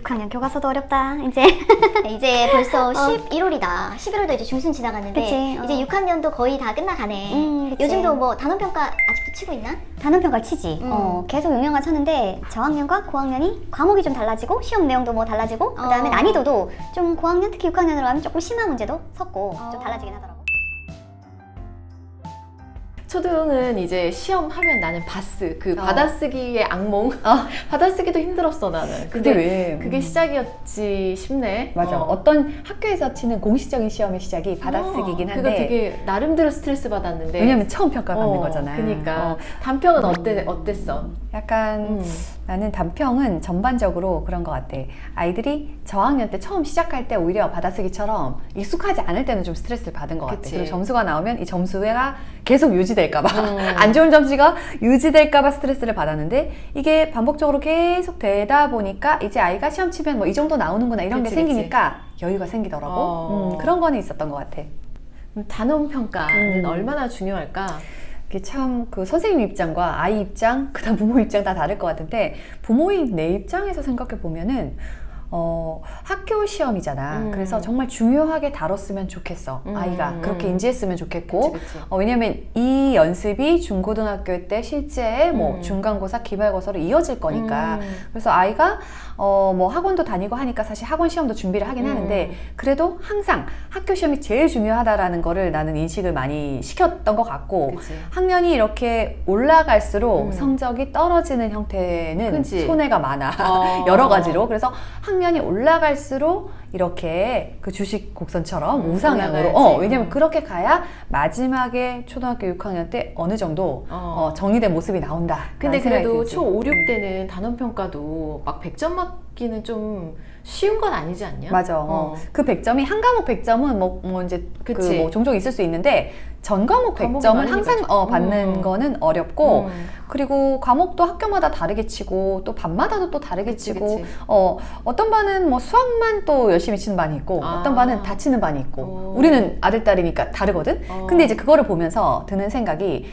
6학년 교과서도 어렵다. 이제 이제 벌써 11월이다. 11월도 이제 중순 지나갔는데 그치, 어. 이제 6학년도 거의 다 끝나가네. 음, 그치. 요즘도 뭐 단원평가 아직도 치고 있나? 단원 평가 치지. 음. 어, 계속 6년간 쳤는데 저학년과 고학년이 과목이 좀 달라지고 시험 내용도 뭐 달라지고 그다음에 어. 난이도도 좀 고학년 특히 6학년으로 하면 조금 심한 문제도 섰고 좀 어. 달라지긴 하더라고. 초등은 이제 시험 하면 나는 바스 그 어. 받아쓰기의 악몽 받아쓰기도 힘들었어 나는 그게 근데 왜? 그게 음. 시작이었지 싶네 맞아. 어. 어. 떤 학교에서 치는 공식적인 시험의 시작이 받아쓰기긴 어, 한데 그거 되게 나름대로 스트레스 받았는데 왜냐면 처음 평가받는 어, 거잖아. 그니까 어, 단평은 어때 어땠어? 약간 음. 나는 단평은 전반적으로 그런 것 같아. 아이들이 저학년 때 처음 시작할 때 오히려 받아쓰기처럼 익숙하지 않을 때는 좀 스트레스를 받은 것 같아. 그치. 그리고 점수가 나오면 이 점수가 계속 유지될까봐 음. 안 좋은 점수가 유지될까봐 스트레스를 받았는데 이게 반복적으로 계속 되다 보니까 이제 아이가 시험 치면 뭐 이 정도 나오는구나 이런 그치, 게 생기니까 여유가 생기더라고. 어. 음, 그런 거는 있었던 것 같아. 그럼 단원 평가는 음. 얼마나 중요할까? 이게 참 그 선생님 입장과 아이 입장, 그다음 부모 입장 다 다를 것 같은데 부모인 내 입장에서 생각해 보면은 어, 학교 시험이잖아. 음. 그래서 정말 중요하게 다뤘으면 좋겠어. 음, 아이가 음. 그렇게 인지했으면 좋겠고. 그치, 그치. 어, 왜냐면 이 연습이 중고등학교 때 실제 뭐 음. 중간고사, 기말고사로 이어질 거니까. 음. 그래서 아이가 어, 뭐 학원도 다니고 하니까 사실 학원 시험도 준비를 하긴 음. 하는데 그래도 항상 학교 시험이 제일 중요하다라는 거를 나는 인식을 많이 시켰던 것 같고 그치. 학년이 이렇게 올라갈수록 음. 성적이 떨어지는 형태는 그치. 손해가 많아. 어. 여러 가지로. 그래서 학 년이 올라갈수록 이렇게 그 주식 곡선처럼 음, 우상향으로. 어, 왜냐면 음. 그렇게 가야 마지막에 초등학교 6학년 때 어느 정도 어. 어, 정리된 모습이 나온다. 근데 그래도. 초 5, 6 음. 때는 단원 평가도 막 100점 맞 기는 좀 쉬운 건 아니지 않냐? 맞아. 어. 어. 그 100점이 한 과목 100점은 뭐, 뭐 이제 그치. 그뭐 종종 있을 수 있는데 전 과목 과목이 100점은 많으니까 항상 어, 받는 음. 거는 어렵고 음. 그리고 과목도 학교마다 다르게 치고 또 반마다도 또 다르게 그치, 치고 그치. 어 어떤 반은 뭐 수학만 또 열심히 치는 반이 있고 아. 어떤 반은 다 치는 반이 있고 오. 우리는 아들 딸이니까 다르거든. 어. 근데 이제 그거를 보면서 드는 생각이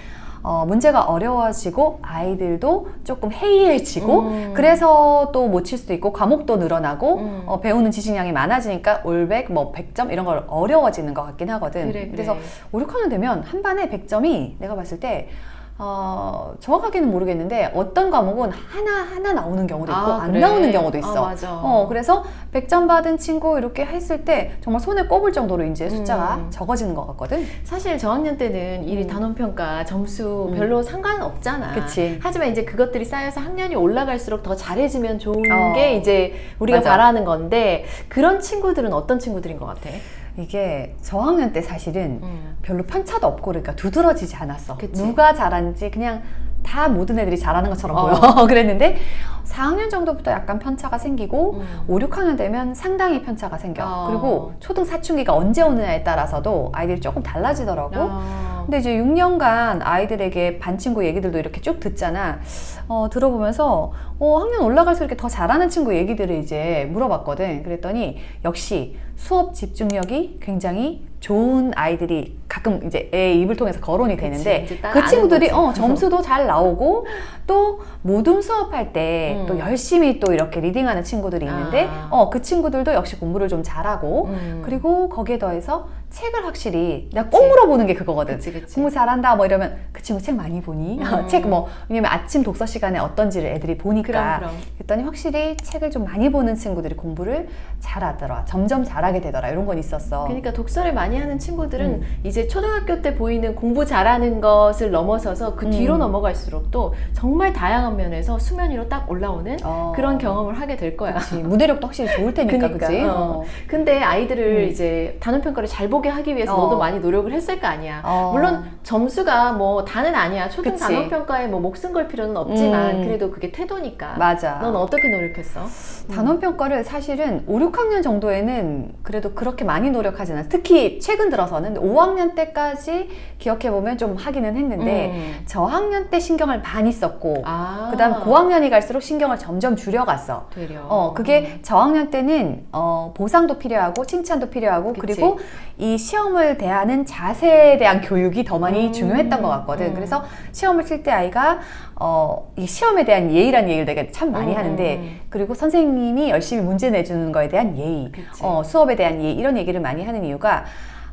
어, 문제가 어려워지고 아이들도 조금 해이해지고 음. 그래서 또 못 칠 수도 있고 과목도 늘어나고 음. 어, 배우는 지식량이 많아지니까 올백 뭐 100점 이런 걸 어려워지는 것 같긴 하거든. 그래, 그래. 서 5, 6학년 되면 한 반에 100점이 내가 봤을 때 어, 정확하게는 모르겠는데 어떤 과목은 하나 하나 나오는 경우도 있고 아, 안 그래? 나오는 경우도 아, 있어. 맞아. 어, 그래서 100점 받은 친구 이렇게 했을 때 정말 손에 꼽을 정도로 이제 숫자가 음. 적어지는 것 같거든. 사실 저학년 때는 이 음. 단원 평가 점수 음. 별로 상관은 없잖아. 그치. 하지만 이제 그것들이 쌓여서 학년이 올라갈수록 더 잘해지면 좋은 어. 게 이제 우리가 맞아. 바라는 건데 그런 친구들은 어떤 친구들인 것 같아? 이게 저학년 때 사실은 음. 별로 편차도 없고 그러니까 두드러지지 않았어. 그치. 누가 잘하는지 그냥 다 모든 애들이 잘하는 것처럼 어. 보여. 그랬는데 4학년 정도부터 약간 편차가 생기고 음. 5, 6학년 되면 상당히 편차가 생겨. 어. 그리고 초등 사춘기가 언제 오느냐에 따라서도 아이들이 조금 달라지더라고. 어. 근데 이제 6년간 아이들에게 반 친구 얘기들도 이렇게 쭉 듣잖아. 어, 들어보면서 어, 학년 올라갈수록 이렇게 더 잘하는 친구 얘기들을 이제 물어봤거든. 그랬더니 역시 수업 집중력이 굉장히 좋은 아이들이 가끔 이제 애 입을 통해서 거론이 그치, 되는데 딱그 친구들이. 어, 점수도 잘 나오고 또 모둠 수업할 때또 음. 열심히 또 이렇게 리딩하는 친구들이 있는데 아. 어, 그 친구들도 역시 공부를 좀 잘하고 음. 그리고 거기에 더해서 책을 확실히 내가 꼭 물어보는 게 그거거든. 그치, 그치. 공부 잘한다 뭐 이러면 그 친구 책 많이 보니? 음. 책뭐 왜냐면 아침 독서 시간에 어떤지를 애들이 보니까 그럼, 그럼. 그랬더니 확실히 책을 좀 많이 보는 친구들이 공부를 잘하더라. 점점 잘하게 되더라. 이런 건 있었어. 그러니까 독서를 많이 하는 친구들은 음. 이제 초등학교 때 보이는 공부 잘하는 것을 넘어서서 그 뒤로 음. 넘어갈수록 또 정말 다양한 면에서 수면 위로 딱 올라오는 어. 그런 경험을 하게 될 거야. 그치. 무대력도 확실히 좋을 테니까 그러니까, 그치? 어. 근데 아이들을 음. 이제 단원 평가를 잘 보게 하기 위해서 어. 너도 많이 노력을 했을 거 아니야. 어. 물론 점수가 뭐 다는 아니야. 초등 그치. 단원 평가에 뭐 목숨 걸 필요는 없지만 음. 그래도 그게 태도니까. 맞아. 넌 어떻게 노력했어? 단원 평가를 사실은 5, 6학년 정도에는 그래도 그렇게 많이 노력하진 않았어. 특히 최근 들어서는 5학년 때까지 기억해 보면 좀 하기는 했는데 음. 저학년 때 신경을 많이 썼고 아. 그 다음 고학년이 갈수록 신경을 점점 줄여갔어. 되려. 어, 그게 저학년 때는 어, 보상도 필요하고 칭찬도 필요하고. 그리고 이 시험을 대하는 자세에 대한 교육이 더 많이 음, 중요했던 것 같거든. 음. 그래서 시험을 칠 때 아이가 어, 이 시험에 대한 예의라는 얘기를 내가 참 많이 음, 하는데 음. 그리고 선생님이 열심히 문제 내주는 거에 대한 예의, 그치. 어, 수업에 대한 예의 이런 얘기를 많이 하는 이유가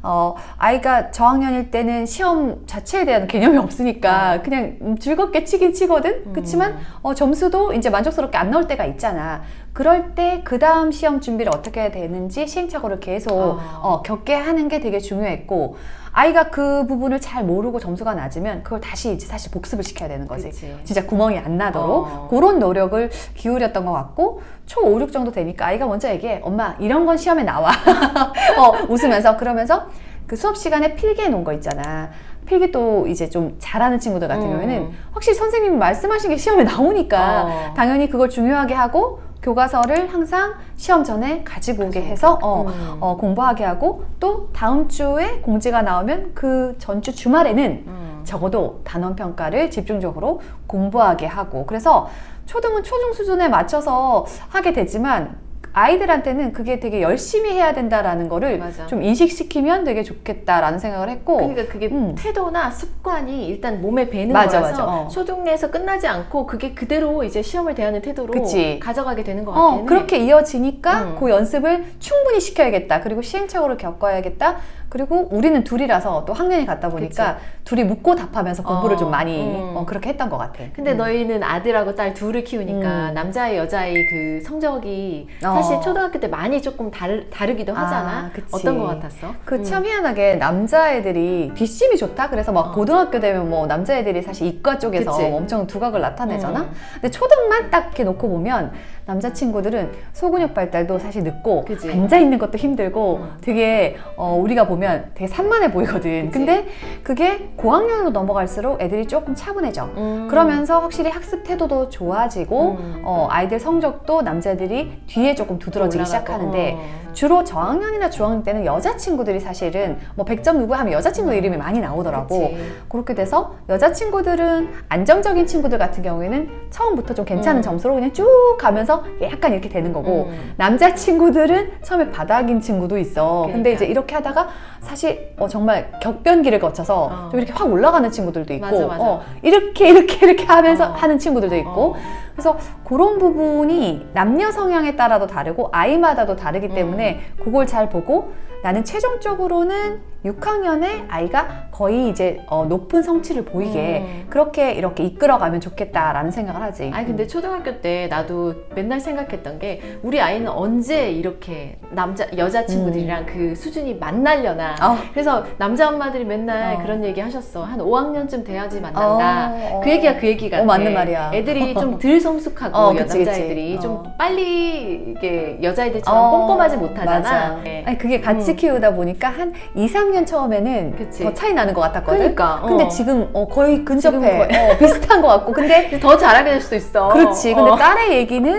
어, 아이가 저학년일 때는 시험 자체에 대한 개념이 없으니까 그냥 음, 즐겁게 치긴 치거든. 음. 그렇지만 어, 점수도 이제 만족스럽게 안 나올 때가 있잖아. 그럴 때 그 다음 시험 준비를 어떻게 해야 되는지 시행착오를 계속 아. 어, 겪게 하는 게 되게 중요했고 아이가 그 부분을 잘 모르고 점수가 낮으면 그걸 다시 이제 사실 복습을 시켜야 되는 거지. 그치. 진짜 구멍이 안 나도록 어. 그런 노력을 기울였던 것 같고 초 5, 6 정도 되니까 아이가 먼저 얘기해 엄마 이런 건 시험에 나와 어, 웃으면서 그러면서 그 수업 시간에 필기해 놓은 거 있잖아 필기 또 이제 좀 잘하는 친구들 같은 음. 경우에는 확실히 선생님이 말씀하신 게 시험에 나오니까 어. 당연히 그걸 중요하게 하고 교과서를 항상 시험 전에 가지고 오게 해서 어, 음. 어, 공부하게 하고 또 다음 주에 공지가 나오면 그 전주 주말에는 음. 적어도 단원 평가를 집중적으로 공부하게 하고 그래서 초등은 초중 수준에 맞춰서 하게 되지만 아이들한테는 그게 되게 열심히 해야 된다라는 거를 맞아. 좀 인식시키면 되게 좋겠다라는 생각을 했고 그러니까 그게 음. 태도나 습관이 일단 몸에 배는 맞아, 거라서 맞아. 어. 초등에서 끝나지 않고 그게 그대로 이제 시험을 대하는 태도로 그치. 가져가게 되는 것 어, 해. 그렇게 이어지니까 음. 그 연습을 충분히 시켜야겠다. 그리고 시행착오를 겪어야겠다. 그리고 우리는 둘이라서 또 학년이 같다 보니까 둘이 묻고 답하면서 공부를 어, 좀 많이 음. 어, 그렇게 했던 것 같아. 근데 음. 너희는 아들하고 딸 둘을 키우니까 음. 남자애 여자애 그 성적이 어. 사실 초등학교 때 많이 조금 다르, 다르기도 아, 하잖아. 그치. 어떤 거 같았어? 그참 희한하게 남자애들이 뒷심이 좋다. 그래서 막 어. 고등학교 되면 뭐 남자애들이 사실 이과 쪽에서 그치. 엄청 두각을 나타내잖아. 음. 근데 초등만 딱 이렇게 놓고 보면 남자친구들은 소근육 발달도 사실 늦고 그치. 앉아 있는 것도 힘들고 음. 되게 어, 우리가 보면 되게 산만해 보이거든. 그치. 근데 그게 고학년으로 넘어갈수록 애들이 조금 차분해져. 음. 그러면서 확실히 학습 태도도 좋아지고 음. 어, 아이들 성적도 남자들이 뒤에 조금 두드러지기 올라가고. 시작하는데 어. 주로 저학년이나 중학년 때는 여자친구들이 사실은 뭐 100점 누구 하면 여자친구 이름이 많이 나오더라고. 음. 그치. 그렇게 돼서 여자친구들은 안정적인 친구들 같은 경우에는 처음부터 좀 괜찮은 음. 점수로 그냥 쭉 가면서 약간 이렇게 되는 거고 음. 남자친구들은 처음에 바닥인 친구도 있어. 근데 그러니까. 이제 이렇게 하다가 사실 어, 정말 격변기를 거쳐서 어. 좀 이렇게 확 올라가는 친구들도 있고 맞아, 맞아. 어, 이렇게 이렇게 이렇게 하면서 어. 하는 친구들도 있고 어. 그래서 그런 부분이 남녀 성향에 따라도 다르고 아이마다도 다르기 음. 때문에 그걸 잘 보고 나는 최종적으로는 6학년에 아이가 거의 이제 어, 높은 성취를 보이게 음. 그렇게 이렇게 이끌어가면 좋겠다라는 생각을 하지. 아니 근데 초등학교 때 나도 맨날 생각했던 게 우리 아이는 언제 이렇게 남자 여자 친구들이랑 그 수준이 만나려나 어. 그래서 남자 엄마들이 맨날 어. 그런 얘기 하셨어 한 5학년쯤 돼야지 만난다 어, 어. 그 얘기가 그 얘기 같아 어, 맞는 말이야. 애들이 좀 덜 성숙하고 어, 여- 그치, 남자애들이 그치. 좀 어. 빨리 이게 여자애들처럼 어, 꼼꼼하지 못하잖아. 네. 아니 그게 같이 음. 키우다 보니까 한 2, 3년 처음에는 그치. 더 차이 나는 것 같았거든. 그러니까, 근데 어. 지금 어, 거의 근접해. 지금 어, 비슷한 것 같고. 근데 근데 더 잘하게 될 수도 있어 그렇지. 근데 어. 딸의 얘기는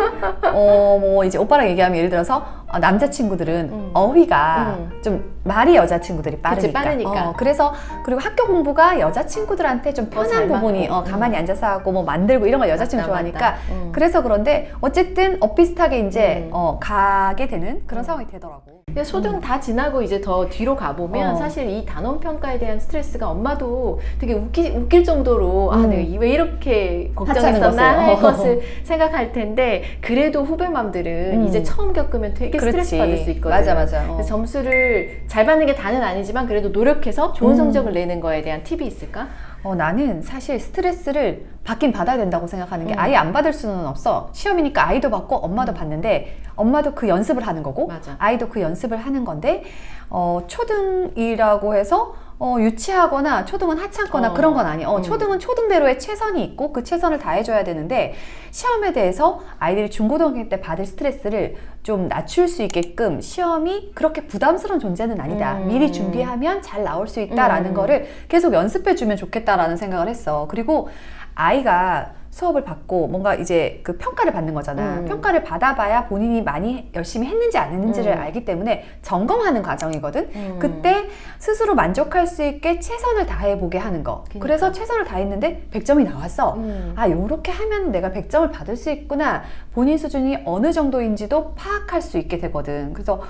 어 뭐 이제 오빠랑 얘기하면 예를 들어서 어, 남자친구들은 음. 어휘가 음. 좀 말이 여자 친구들이 빠르니까. 그치, 빠르니까. 어, 그래서 그리고 학교 공부가 여자친구들한테 좀더 편한 잘 부분이. 어, 가만히 앉아서 하고 뭐 만들고 이런 걸 여자친구 맞다, 좋아하니까 맞다. 음. 그래서 그런데 어쨌든 엇비슷하게 이제 음. 어, 가게 되는 그런 음. 상황이 되더라고. 근데 초등 다 지나고 이제 더 뒤로 가보면 어. 사실 이 단원 평가에 대한 스트레스가 엄마도 되게 웃기, 웃길 정도로 아 음. 내가 이- 왜 이렇게 걱정했었나. 할 어. 것을 생각할 텐데 그래도 후배 맘들은 음. 이제 처음 겪으면 되게 스트레스 받을 수 있거든 맞아 맞아. 어. 점수를 잘 받는 게 다는 아니지만 그래도 노력해서 좋은 음. 성적을 내는 거에 대한 팁이 있을까? 어, 나는 사실 스트레스를 받긴 받아야 된다고 생각하는 게 음. 아예 안 받을 수는 없어. 시험이니까 아이도 받고 엄마도 받는데 엄마도 그 연습을 하는 거고 맞아. 아이도 그 연습을 하는 건데 어, 초등이라고 해서 어, 유치하거나 초등은 하찮거나 어. 그런 건 아니에요. 어, 음. 초등은 초등대로의 최선이 있고 그 최선을 다해줘야 되는데 시험에 대해서 아이들이 중고등학교 때 받을 스트레스를 좀 낮출 수 있게끔 시험이 그렇게 부담스러운 존재는 아니다. 음. 미리 준비하면 잘 나올 수 있다라는 음. 거를 계속 연습해 주면 좋겠다라는 생각을 했어. 그리고 아이가 수업을 받고 뭔가 이제 그 평가를 받는 거잖아. 음. 평가를 받아봐야 본인이 많이 열심히 했는지 안 했는지를 음. 알기 때문에 점검하는 과정이거든. 음. 그때 스스로 만족할 수 있게 최선을 다해보게 하는 거. 그러니까. 그래서 최선을 다했는데 100점이 나왔어. 음. 아, 요렇게 하면 내가 100점을 받을 수 있구나. 본인 수준이 어느 정도인지도 파악할 수 있게 되거든. 그래서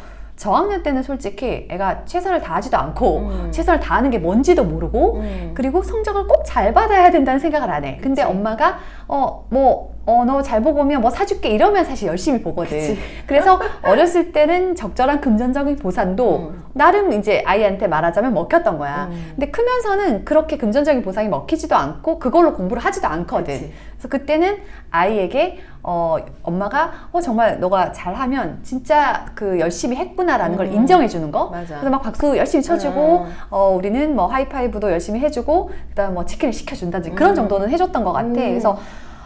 저학년 때는 솔직히 애가 최선을 다하지도 않고 음. 최선을 다하는 게 뭔지도 모르고 음. 그리고 성적을 꼭 잘 받아야 된다는 생각을 안 해. 근데 그치. 엄마가 어 뭐어 너 잘 보고 오면 뭐 사줄게 이러면 사실 열심히 보거든. 그치. 그래서 어렸을 때는 적절한 금전적인 보상도 음. 나름 이제 아이한테 말하자면 먹혔던 거야. 음. 근데 크면서는 그렇게 금전적인 보상이 먹히지도 않고 그걸로 공부를 하지도 않거든. 그치. 그래서 그때는 아이에게 어 엄마가 어 정말 너가 잘하면 진짜 그 열심히 했구나라는 걸 음. 인정해 주는 거. 맞아. 그래서 막 박수 열심히 쳐주고 음. 어 우리는 뭐 하이파이브도 열심히 해주고 그다음 뭐 치킨을 시켜준다든지 그런 음. 정도는 해줬던 것 같아. 음. 그래서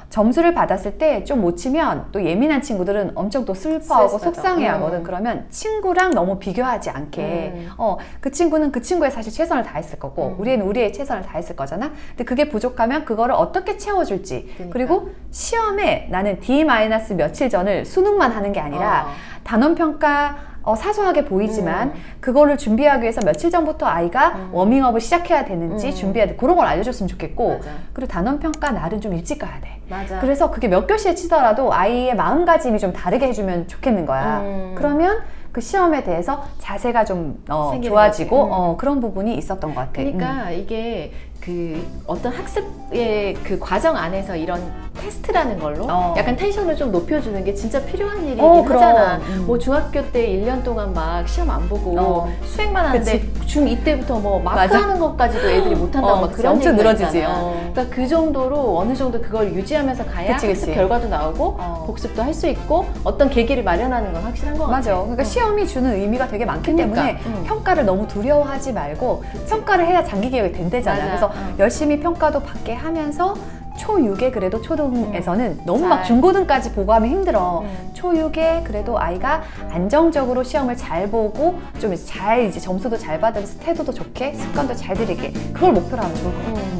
점수를 받았을 때 좀 못 치면 또 예민한 친구들은 엄청 또 슬퍼하고 스트레스 받아. 속상해 하거든. 음. 그러면 친구랑 너무 비교하지 않게 음. 어 그 친구는 그 친구의 사실 최선을 다했을 거고 음. 우리는 우리의 최선을 다했을 거잖아. 근데 그게 부족하면 그거를 어떻게 채워줄지 그러니까. 그리고 시험에 나는 D 마이너스 며칠 전을 수능만 하는 게 아니라 어. 단원 평가 어, 사소하게 보이지만 음. 그거를 준비하기 위해서 며칠 전부터 아이가 음. 워밍업을 시작해야 되는지 음. 준비해야 돼 그런 걸 알려줬으면 좋겠고 맞아. 그리고 단원 평가 날은 좀 일찍 가야 돼. 맞아. 그래서 그게 몇 교시에 치더라도 아이의 마음가짐이 좀 다르게 해주면 좋겠는 거야. 음. 그러면 그 시험에 대해서 자세가 좀 어, 생기는 좋아지고 거지. 음. 어, 그런 부분이 있었던 것 같아. 음. 그러니까 이게 그 어떤 학습의 그 과정 안에서 이런 테스트라는 걸로 어. 약간 텐션을 좀 높여주는 게 진짜 필요한 일이긴 어, 그럼. 하잖아. 음. 뭐 중학교 때 1년 동안 막 시험 안 보고 어. 수행만 하는데 중2 때부터 뭐 마크 맞아. 하는 것까지도 애들이 못한다고 어, 막 그치. 그런 엄청 늘어지지. 어. 그러니까 그 정도로 어느 정도 그걸 유지하면서 가야 그치, 그치. 학습 결과도 나오고 어. 복습도 할 수 있고 어떤 계기를 마련하는 건 확실한 것 같아. 맞아. 그러니까 시험이 주는 의미가 되게 많기 그러니까. 때문에 음. 평가를 너무 두려워하지 말고 평가를 해야 장기 계획이 된대잖아. 맞아. 그래서 어. 열심히 평가도 받게 하면서 초6에 그래도 초등에서는 너무 막 잘. 중고등까지 보고 하면 힘들어. 음. 초6에 그래도 아이가 안정적으로 시험을 잘 보고 좀 잘 이제 점수도 잘 받으면서 태도도 좋게 습관도 잘 들이게 그걸 목표로 하면 좋을 것 같아. 음.